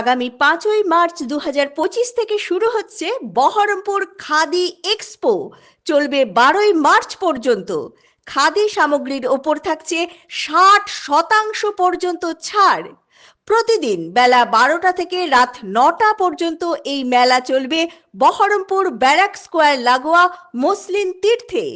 আগামী পাঁচই মার্চ দু হাজার পঁচিশ থেকে শুরু হচ্ছে বহরমপুর খাদি এক্সপো। চলবে বারোই মার্চ পর্যন্ত। খাদি সামগ্রীর ওপর থাকছে ষাট শতাংশ পর্যন্ত ছাড়। প্রতিদিন বেলা বারোটা থেকে রাত নটা পর্যন্ত এই মেলা চলবে। বহরমপুর ব্যারাক স্কোয়ার লাগোয়া মুসলিম তীর্থে।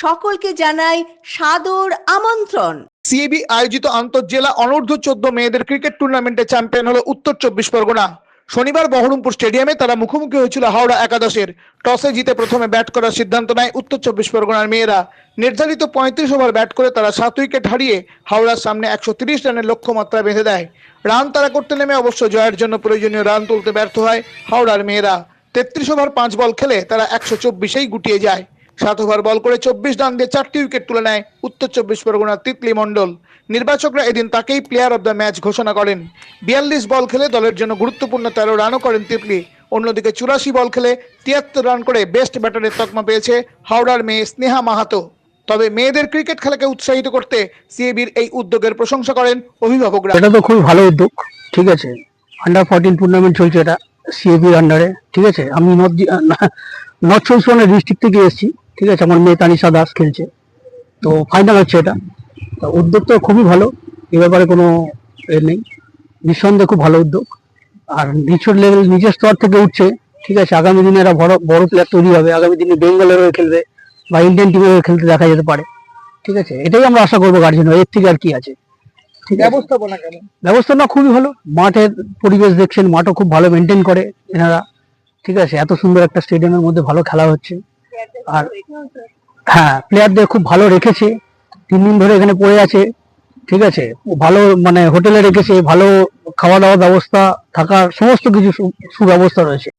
সকলকে জানাই সাদর আমন্ত্রণ। সিএবি আয়োজিত আন্তঃজেলা অনূর্ধ্ব চোদ্দ মেয়েদের ক্রিকেট টুর্নামেন্টে চ্যাম্পিয়ন হলো উত্তর চব্বিশ পরগনা। শনিবার বহরমপুর স্টেডিয়ামে তারা মুখোমুখি হয়েছিল হাওড়া একাদশের। টসে জিতে প্রথমে ব্যাট করার সিদ্ধান্ত নেয় উত্তর চব্বিশ পরগনার মেয়েরা। নির্ধারিত পঁয়ত্রিশ ওভার ব্যাট করে তারা সাত উইকেট হারিয়ে হাওড়ার সামনে একশো তিরিশ রানের লক্ষ্যমাত্রা বেঁধে দেয়। রান তারা করতে নেমে অবশ্য জয়ের জন্য প্রয়োজনীয় রান তুলতে ব্যর্থ হয় হাওড়ার মেয়েরা। তেত্রিশ ওভার পাঁচ বল খেলে তারা একশো চব্বিশেই গুটিয়ে যায়। সাত ওভার বল করে চব্বিশ রান দিয়ে চারটি উইকেট তুলে নেয় উত্তর চব্বিশ পরগনার তিতলি মণ্ডল। নির্বাচকরা এদিন তাকেই প্লেয়ার অব দ্য ম্যাচ ঘোষণা করেন। বিয়াল্লিশ বল খেলে দলের জন্য গুরুত্বপূর্ণ তেরো রানও করেন তিতলি। অন্যদিকে চুরাশি বল খেলে তিয়াত্তর রান করে বেস্ট ব্যাটারের তকমা পেয়েছে হাওড়ার মেয়ে স্নেহা মাহাতো। তবে মেয়েদের ক্রিকেট খেলাকে উৎসাহিত করতে সিএবির এই উদ্যোগের প্রশংসা করেন অভিভাবকরা। এটা তো খুবই ভালো উদ্যোগ, ঠিক আছে। আন্ডার ফোরটিন টুর্নামেন্ট চলছে এটা সিএবির আন্ডারে ঠিক আছে। আমি নর্থ নর্থ চব্বিশ পরগনা ডিস্ট্রিক্ট থেকে এসেছি। ঠিক আছে আমার মেয়ে তানিশা দাস খেলছে। তো ফাইনাল হচ্ছে এটা। তো উদ্যোগ তো খুবই ভালো এ ব্যাপারে কোনো এ নেই। নিঃসন্দেহে খুব ভালো উদ্যোগ। আর নিচুর লেভেল নিজের স্তর থেকে উঠছে। ঠিক আছে আগামী দিনে এরা বড় বড় প্লেয়ার তৈরি হবে। আগামী দিনে বেঙ্গলের হয়ে খেলবে বা ইন্ডিয়ান টিমের হয়ে খেলতে দেখা যেতে পারে। ঠিক আছে এটাই আমরা আশা করব গার্জেন এর থেকে আর কি আছে। ঠিক ব্যবস্থাপনা কেমন? ব্যবস্থাপনা খুবই ভালো। মাঠের পরিবেশ দেখছেন মাঠও খুব ভালো মেনটেন করে এনারা। ঠিক আছে এত সুন্দর একটা স্টেডিয়ামের মধ্যে ভালো খেলা হচ্ছে। আর হ্যাঁ প্লেয়ারদের খুব ভালো রেখেছে। তিন দিন ধরে এখানে পড়ে আছে ঠিক আছে? ভালো মানে হোটেলে রেখেছে ভালো খাওয়া দাওয়ার ব্যবস্থা থাকার সমস্ত কিছু সুব্যবস্থা রয়েছে।